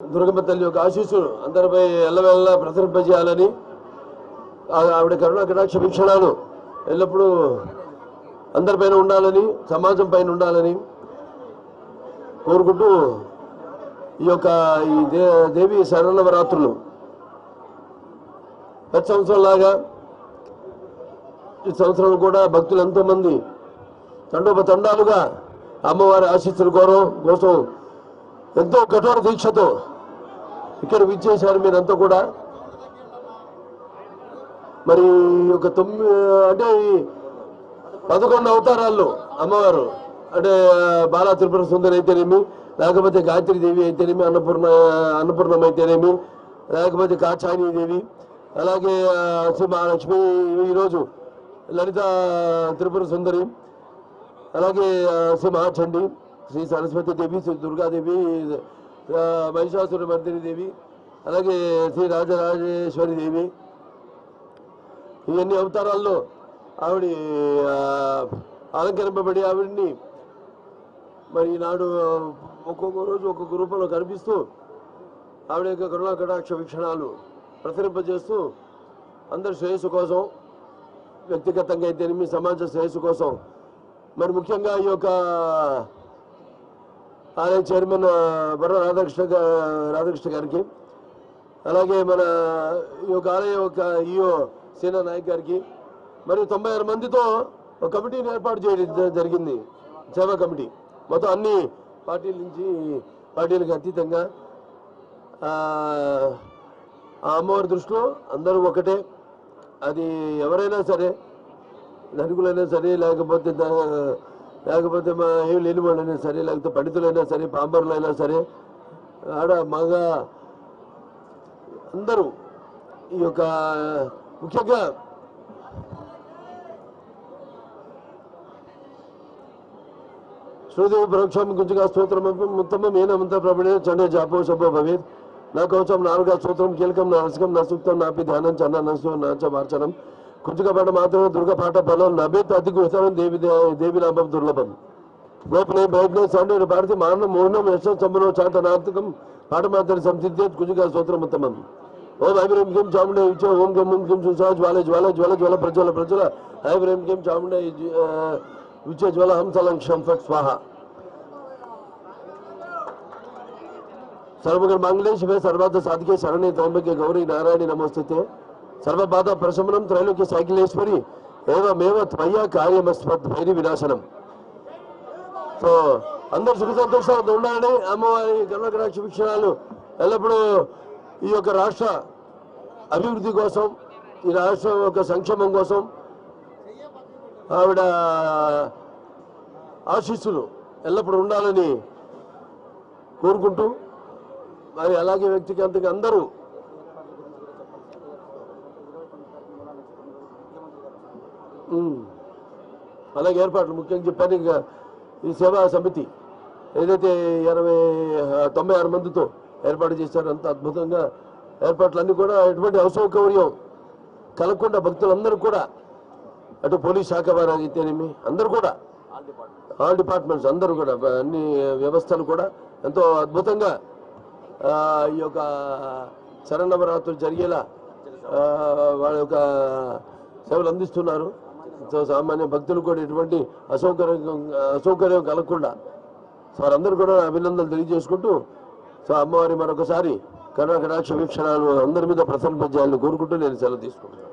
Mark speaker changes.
Speaker 1: దుర్గమ్మ తల్లి యొక్క ఆశీస్సులు అందరిపై ఎల్లవెల్ల ప్రసరింపజేయాలని ఆవిడ కరుణ కటాక్ష వీక్షణాలు ఎల్లప్పుడూ అందరిపైన ఉండాలని సమాజం పైన ఉండాలని కోరుకుంటూ ఈ యొక్క ఈ దే దేవి శరణవరాత్రులు ప్రతి సంవత్సరం లాగా ఈ సంవత్సరం కూడా భక్తులు ఎంతో మంది తండోపతండాలుగా అమ్మవారి ఆశీస్సుల కోరం కోసం ఎంతో కఠోర దీక్షతో ఇక్కడ విచ్చేశారు మీరంతా కూడా మరి ఒక తొమ్మిది అంటే ఈ పదకొండు అవతారాల్లో అమ్మవారు అంటే బాలా త్రిపుర సుందరి అయితేనేమి లేకపోతే గాయత్రీదేవి అయితేనేమి అన్నపూర్ణ అన్నపూర్ణం అయితేనేమి లేకపోతే దేవి అలాగే శ్రీ మహాలక్ష్మి ఈరోజు లలిత త్రిపుర సుందరి అలాగే శ్రీ మహాచండి శ్రీ సరస్వతి దేవి శ్రీ దుర్గాదేవి మహిషాసుర మర్దిని దేవి అలాగే శ్రీ రాజరాజేశ్వరి దేవి. ఇవన్నీ అవతారాల్లో ఆవిడ అలంకరింపబడి ఆవిడ్ని మరి ఈనాడు ఒక్కొక్క రోజు ఒక్కొక్క రూపంలో కనిపిస్తూ ఆవిడ యొక్క కరుణా కటాక్ష వీక్షణాలు ప్రసరింపజేస్తూ అందరి శ్రేయస్సు కోసం వ్యక్తిగతంగా అయితే సమాజ శ్రేయస్సు కోసం మరి ముఖ్యంగా ఈ యొక్క ఆలయ చైర్మన్ ఆ, బర్ర రాధాకృష్ణ రాధాకృష్ణ గారికి అలాగే మన ఈ యొక్క ఆలయ యొక్క ఈఓ సేనా నాయక్ గారికి మరియు తొంభై ఆరు మందితో ఒక కమిటీని ఏర్పాటు చేయడం జరిగింది. సేవా కమిటీ. మొత్తం అన్ని పార్టీల నుంచి పార్టీలకు అతీతంగా ఆ అమ్మవారి దృష్టిలో అందరూ ఒకటే. అది ఎవరైనా సరే ధనికులైనా సరే లేకపోతే లేకపోతే మా ఏం లేని వాళ్ళైనా సరే లేకపోతే పండితులైనా సరే పాంబరులైనా సరే ఆడ మగ అందరూ ఈ యొక్క ముఖ్యంగా శ్రీదేవి పరోక్షం గుంజుగా స్తోత్రం ఉత్తమం ఏనమంత ప్రభుడే చండే జాపో శుభో భవేత్. నా కవచం నాలుగా స్తోత్రం కీలకం నా రసకం నా సూక్తం నాపి ధ్యానం చన్న నసు నాచ మార్చనం. कुंजुकपाट मतम दुर्गपाट बल लभ्यता अति कुछ देवी देवी लाभ दुर्लभम। गोपने भयपने सौंडे पाड़ते मरण मोहन यशो चमन चाट नातक पाटमात्र संसिद्य कुजुग स्वोत्रोत्तम ओम ऐम किम चामुंड ओम गम ओम किम सुसा ज्वाल ज्वाल ज्वाल ज्वाल प्रज्वल प्रज्वल। ऐम रेम किम चामुंड विच ज्वल हम सल क्षम फट स्वाहा। सर्वगर मंगलेश में सर्वाध साधके शरणे त्रंबके गौरी नारायणी नमस्ते थे, थे। సర్వబాధ ప్రశమనం త్రైలోక్య సైకిలేశ్వరి ఏవమేవ త్వయ కార్యమస్మత్ భైరి వినాశనం. సో అందరు సుఖ సంతోషాలతో ఉండాలని అమ్మవారి గణగ్రహ శుభిక్షణాలు ఎల్లప్పుడూ ఈ యొక్క రాష్ట్ర అభివృద్ధి కోసం ఈ రాష్ట్రం యొక్క సంక్షేమం కోసం ఆవిడ ఆశీస్సులు ఎల్లప్పుడూ ఉండాలని కోరుకుంటూ మరి అలాగే వ్యక్తికి అందరూ అలాగే ఏర్పాట్లు ముఖ్యంగా చెప్పాను ఇంకా ఈ సేవా సమితి ఏదైతే ఆ, తొంభై ఆరు మందితో ఏర్పాటు చేశారో అంత అద్భుతంగా ఏర్పాట్లన్నీ కూడా ఎటువంటి అసౌకర్యం కలగకుండా భక్తులందరూ కూడా అటు పోలీస్ శాఖ వారు అయితేనేమి అందరూ కూడా ఆల్ డిపార్ట్మెంట్స్ అందరూ కూడా అన్ని వ్యవస్థలు కూడా ఎంతో అద్భుతంగా ఈ యొక్క శరణవరాత్రులు జరిగేలా వాళ్ళ యొక్క సేవలు అందిస్తున్నారు. సామాన్య భక్తులు కూడా ఎటువంటి అసౌకర్యం అసౌకర్యం కలగకుండా సో వారందరూ కూడా అభినందనలు తెలియజేసుకుంటూ సో అమ్మవారి మరొకసారి కర్ణాకటాక్ష వీక్షణాలు అందరి మీద ప్రసన్నపజేయాలని కోరుకుంటూ నేను సెలవు తీసుకుంటున్నాను.